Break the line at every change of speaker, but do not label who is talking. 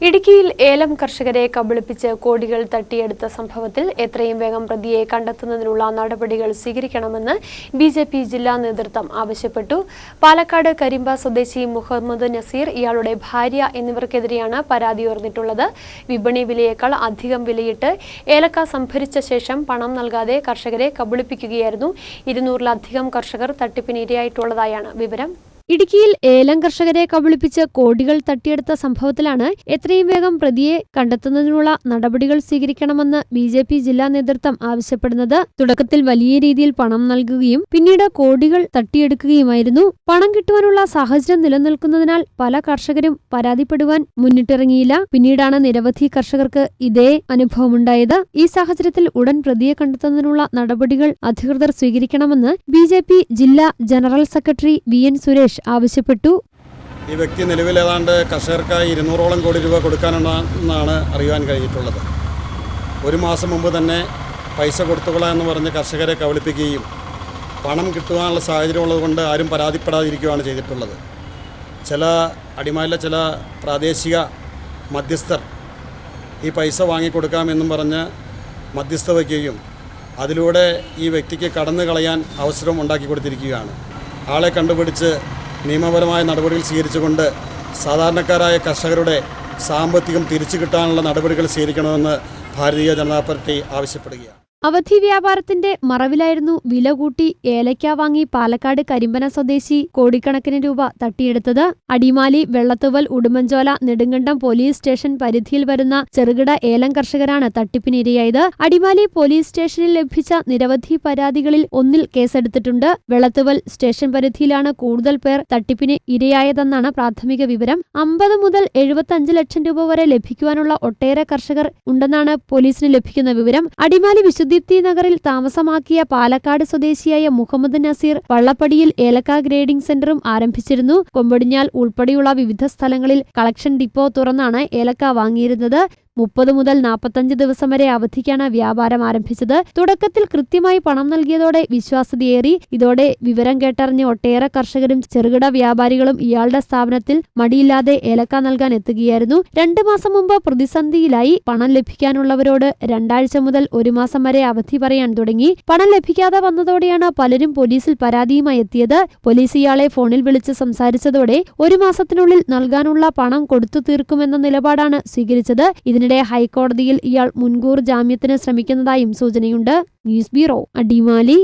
ഇടുക്കിയിൽ ഏലം കർഷകരെ കബളിപ്പിച്ച് കോടികൾ തട്ടിയെടുത്ത സംഭവത്തിൽ എത്രയും വേഗം പ്രതിയെ കണ്ടെത്തുന്നതിനുള്ള നടപടികൾ സ്വീകരിക്കണമെന്ന് ബി ജെ പി ജില്ലാ നേതൃത്വം ആവശ്യപ്പെട്ടു. പാലക്കാട് കരിമ്പ സ്വദേശി മുഹമ്മദ് നസീർ ഇയാളുടെ ഭാര്യ എന്നിവർക്കെതിരെയാണ് പരാതി ഉയർന്നിട്ടുള്ളത്. വിപണി വിലയേക്കാൾ അധികം വിലയിട്ട് ഏലക്ക സംഭരിച്ച ശേഷം പണം നൽകാതെ കർഷകരെ കബളിപ്പിക്കുകയായിരുന്നു. ഇരുന്നൂറിലധികം കർഷകർ തട്ടിപ്പിനിരയായിട്ടുള്ളതായാണ് വിവരം. ഇടുക്കിയിൽ ഏലം കർഷകരെ കബളിപ്പിച്ച് കോടികൾ തട്ടിയെടുത്ത സംഭവത്തിലാണ് എത്രയും വേഗം പ്രതിയെ കണ്ടെത്തുന്നതിനുള്ള നടപടികൾ സ്വീകരിക്കണമെന്ന് ബി ജെ പി ജില്ലാ നേതൃത്വം ആവശ്യപ്പെടുന്നത്. തുടക്കത്തിൽ വലിയ രീതിയിൽ പണം നൽകുകയും പിന്നീട് കോടികൾ തട്ടിയെടുക്കുകയുമായിരുന്നു. പണം കിട്ടുവാനുള്ള സാഹചര്യം നിലനിൽക്കുന്നതിനാൽ പല കർഷകരും പരാതിപ്പെടുവാൻ മുന്നിട്ടിറങ്ങിയില്ല. പിന്നീടാണ് നിരവധി കർഷകർക്ക് ഇതേ അനുഭവമുണ്ടായത്. ഈ സാഹചര്യത്തിൽ ഉടൻ പ്രതിയെ കണ്ടെത്തുന്നതിനുള്ള നടപടികൾ അധികൃതർ സ്വീകരിക്കണമെന്ന് ബി ജില്ലാ general secretary V N Suresh ആവശ്യപ്പെട്ടു.
ഈ വ്യക്തി നിലവിൽ ഏതാണ്ട് കർഷകർക്കായി ഇരുന്നൂറോളം കോടി രൂപ കൊടുക്കാനുണ്ടെന്നാണ് അറിയുവാൻ കഴിഞ്ഞിട്ടുള്ളത്. ഒരു മാസം മുമ്പ് തന്നെ പൈസ കൊടുത്തുകൊള്ളാം എന്ന് പറഞ്ഞ് കർഷകരെ കബളിപ്പിക്കുകയും പണം കിട്ടുവാനുള്ള സാഹചര്യം ഉള്ളതുകൊണ്ട് ആരും പരാതിപ്പെടാതിരിക്കുകയാണ് ചെയ്തിട്ടുള്ളത്. ചില അടിമാലിലെ ചില പ്രാദേശിക മധ്യസ്ഥർ ഈ പൈസ വാങ്ങിക്കൊടുക്കാമെന്നും പറഞ്ഞ് മധ്യസ്ഥ വയ്ക്കുകയും അതിലൂടെ ഈ വ്യക്തിക്ക് കടന്നു കളയാൻ അവസരം ഉണ്ടാക്കി കൊടുത്തിരിക്കുകയാണ്. ആളെ കണ്ടുപിടിച്ച് നിയമപരമായ നടപടികൾ സ്വീകരിച്ചുകൊണ്ട് സാധാരണക്കാരായ കർഷകരുടെ സാമ്പത്തികം തിരിച്ചു കിട്ടാനുള്ള നടപടികൾ സ്വീകരിക്കണമെന്ന് ഭാരതീയ ജനതാ പാർട്ടി ആവശ്യപ്പെടുകയാണ്.
അവധി വ്യാപാരത്തിന്റെ മറവിലായിരുന്നു വില കൂട്ടി ഏലയ്ക്ക വാങ്ങി പാലക്കാട് കരിമ്പന സ്വദേശി കോടിക്കണക്കിന് രൂപ തട്ടിയെടുത്തത്. അടിമാലി വെള്ളത്തുവൽ ഉടുമ്പൻചോല നെടുങ്കണ്ടം പോലീസ് സ്റ്റേഷൻ പരിധിയിൽ വരുന്ന ചെറുകിട ഏലം കർഷകരാണ് തട്ടിപ്പിനിരയായത്. അടിമാലി പോലീസ് സ്റ്റേഷനിൽ ലഭിച്ച നിരവധി പരാതികളിൽ ഒന്നിൽ കേസെടുത്തിട്ടുണ്ട്. വെള്ളത്തുവൽ സ്റ്റേഷൻ പരിധിയിലാണ് കൂടുതൽ പേർ തട്ടിപ്പിന് ഇരയായതെന്നാണ് പ്രാഥമിക വിവരം. അമ്പത് മുതൽ എഴുപത്തഞ്ച് ലക്ഷം രൂപ വരെ ലഭിക്കുവാനുള്ള ഒട്ടേറെ കർഷകർ ഉണ്ടെന്നാണ് പോലീസിന് ലഭിക്കുന്ന വിവരം. അടിമാലി വിശുദ്ധീപ്തി നഗറിൽ താമസമാക്കിയ പാലക്കാട് സ്വദേശിയായ മുഹമ്മദ് നസീർ വള്ളപ്പടിയിൽ ഏലക്ക ഗ്രേഡിംഗ് സെന്ററും ആരംഭിച്ചിരുന്നു. കൊമ്പടിഞ്ഞാൽ ഉൾപ്പെടെയുള്ള വിവിധ സ്ഥലങ്ങളിൽ കളക്ഷൻ ഡിപ്പോ തുറന്നാണ് ഏലക്ക വാങ്ങിയിരുന്നത്. മുപ്പത് മുതൽ നാൽപ്പത്തഞ്ച് ദിവസം വരെ അവധിക്കാണ് വ്യാപാരം ആരംഭിച്ചത്. തുടക്കത്തിൽ കൃത്യമായി പണം നൽകിയതോടെ വിശ്വാസ്യതയേറി. ഇതോടെ വിവരം കേട്ടറിഞ്ഞ് ഒട്ടേറെ കർഷകരും ചെറുകിട വ്യാപാരികളും ഇയാളുടെ സ്ഥാപനത്തിൽ മടിയില്ലാതെ ഏലക്ക നൽകാൻ എത്തുകയായിരുന്നു. രണ്ടു മാസം മുമ്പ് പ്രതിസന്ധിയിലായി പണം ലഭിക്കാനുള്ളവരോട് രണ്ടാഴ്ച മുതൽ ഒരു മാസം വരെ അവധി പറയാൻ തുടങ്ങി. പണം ലഭിക്കാതെ വന്നതോടെയാണ് പലരും പോലീസിൽ പരാതിയുമായി എത്തിയത്. പോലീസ് ഇയാളെ ഫോണിൽ വിളിച്ച് സംസാരിച്ചതോടെ ഒരു മാസത്തിനുള്ളിൽ നൽകാനുള്ള പണം കൊടുത്തു തീർക്കുമെന്ന നിലപാടാണ് സ്വീകരിച്ചത്. ഇതിനിടെ ഹൈക്കോടതിയിൽ ഇയാൾ മുൻകൂർ ജാമ്യത്തിന് ശ്രമിക്കുന്നതായും സൂചനയുണ്ട്. News bureau Adimali.